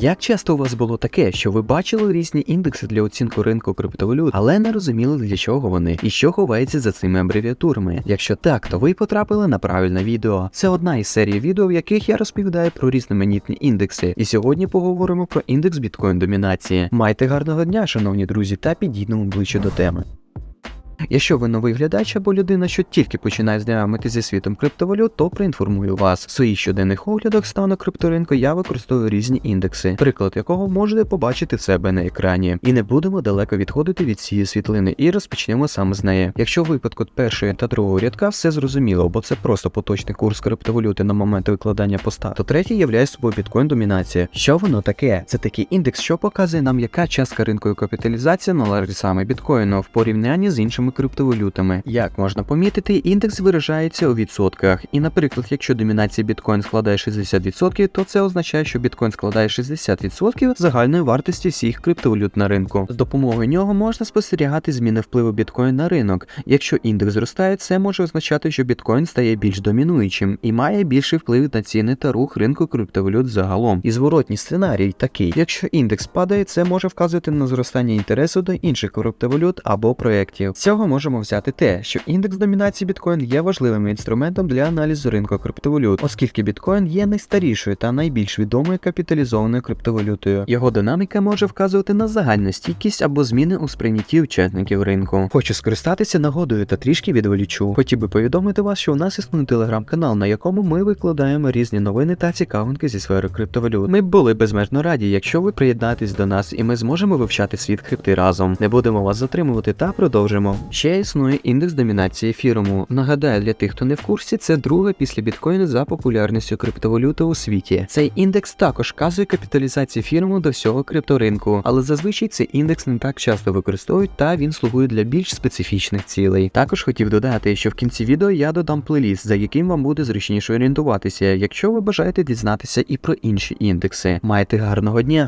Як часто у вас було таке, що ви бачили різні індекси для оцінку ринку криптовалют, але не розуміли для чого вони і що ховається за цими абревіатурами? Якщо так, то ви потрапили на правильне відео. Це одна із серій відео, в яких я розповідаю про різноманітні індекси. І сьогодні поговоримо про індекс біткоін домінації. Майте гарного дня, шановні друзі, та підійдемо ближче до теми. Якщо ви новий глядач або людина, що тільки починає знайомитися зі світом криптовалют, то проінформую вас. В своїх щоденних оглядах стану крипторинку я використовую різні індекси, приклад якого можете побачити в себе на екрані. І не будемо далеко відходити від цієї світлини і розпочнемо саме з неї. Якщо в випадку першої та другого рядка все зрозуміло, бо це просто поточний курс криптовалюти на момент викладання поста, то третій являє собою біткоін домінація. Що воно таке? Це такий індекс, що показує нам, яка частка ринкової капіталізації належить саме біткоїну в порівнянні з іншими криптовалютами. Як можна помітити, індекс виражається у відсотках. І, наприклад, якщо домінація біткоін складає 60%, то це означає, що біткоін складає 60% загальної вартості всіх криптовалют на ринку. З допомогою нього можна спостерігати зміни впливу біткоін на ринок. Якщо індекс зростає, це може означати, що біткоін стає більш домінуючим і має більший вплив на ціни та рух ринку криптовалют загалом. І зворотній сценарій такий: якщо індекс падає, це може вказувати на зростання інтересу до інших криптовалют або проєктів. З Цього можемо взяти те, що індекс домінації біткоін є важливим інструментом для аналізу ринку криптовалют, оскільки біткоін є найстарішою та найбільш відомою капіталізованою криптовалютою. Його динаміка може вказувати на загальну стійкість або зміни у сприйнятті учасників ринку. Хочу скористатися нагодою та трішки відволічу. Хотів би повідомити вас, що у нас існує телеграм-канал, на якому ми викладаємо різні новини та цікавинки зі сфери криптовалют. Ми були безмежно раді, якщо ви приєднаєтесь до нас і ми зможемо вивчати світ крипти разом. Не будемо вас затримувати та продовжимо. Ще існує індекс домінації ефіруму. Нагадаю, для тих, хто не в курсі, це друга після біткоїну за популярністю криптовалюти у світі. Цей індекс також вказує капіталізацію фірму до всього крипторинку, але зазвичай цей індекс не так часто використовують та він слугує для більш специфічних цілей. Також хотів додати, що в кінці відео я додам плейліст, за яким вам буде зручніше орієнтуватися, якщо ви бажаєте дізнатися і про інші індекси. Майте гарного дня!